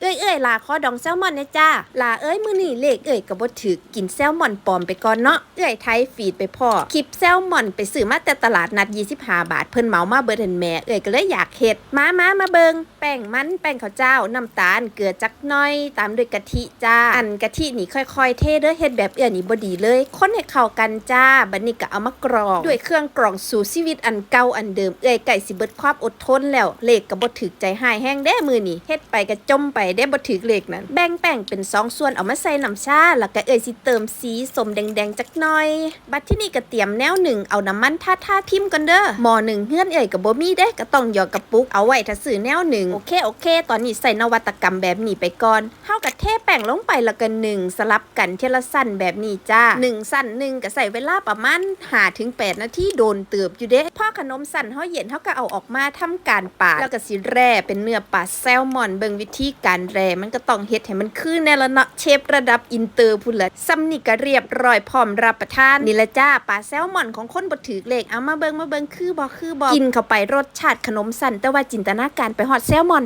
เอ้ยเอ้ยลาขอดองแซลมอนนี่ยจ้าลาเอ้ยมื้อนี้เลขเอ้ยก็บ่ถึกกินแซลมอนปลอมไปก่อนเนาะเอ้ยไทยฟีดไปพ่อคลิปแซลมอนไปซื้อมาแต่ตลาดนัด 25 บาท เพิ่นเหมามาเบิดหันแม่เอ้ยก็เลยอยากเฮ็ดมามามาเบิงแป้งมันแป้งข้าวเจ้า น้ำตาลเกลือจักหน่อย ตามด้วยกะทิจ้าอันกะทินี่ค่อยๆ เทเด้อเฮ็ดแบบเอื้อนี่บ่ดีเลยคนให้เข้ากันจ้าบัดนี้ก็เอามากรองด้วยเครื่องกรองสู่ชีวิตอันเก่าอันเดิมเอ้ยไก่สิเบิดความอดทนแล้วเลขก็บ่ถึกใจหายแห้งเด้มือนี่เฮ็ดไปก็จมไปได้บ่ถึกเลขนั้น แบ่งแป้งเป็นสองส่วนเอามาใส่น้ำชา แล้วก็เอ้ยสิเติมสีสมแดงๆจักหน่อย บัดที่นี่ก็เตรียมแนวหนึ่งเอาน้ำมันท่าท่าพิมพ์กันเด้อหม้อหนึ่งเฮือนเอ้ยก็บ่มีเด้ก็ต้องหยอกกระปุกเอาไว้ถ้าซื้อแนวหนึ่งโอเคโอเค ตอนนี้ใส่นวัตกรรมแบบนี้ไปก่อนเฮาก็เทแป้งลงไปแล้วก็หนึ่งสลับกันเทละสั้นแบบนี้จ้าหนึ่งสั้นหนึ่งก็ใส่เวลาประมาณ5ถึง8นาทีโดนเติบอยู่เด้พ่อขนมสั้นเฮาเย็นเฮาก็เอาออกมาทำการปาดแล้วก็สิแร่เป็นเนื้อปลาแซลมอนเบิงวิธีการแรมันก็ต้องเฮ็ดให้มันคือแน่ละเนาะเชฟระดับอินเตอร์พุ่นละซัมนี่ก็เรียบร้อยพร้อมรับประทานนี่ละจ้าปลาแซลมอนของคนบ่ถือเลขเอามาเบิงมาเบิงคือบ่คือบ่กินเข้าไปรสชาติขนมสันแต่ว่าจินตนาการไปฮอดแซลมอน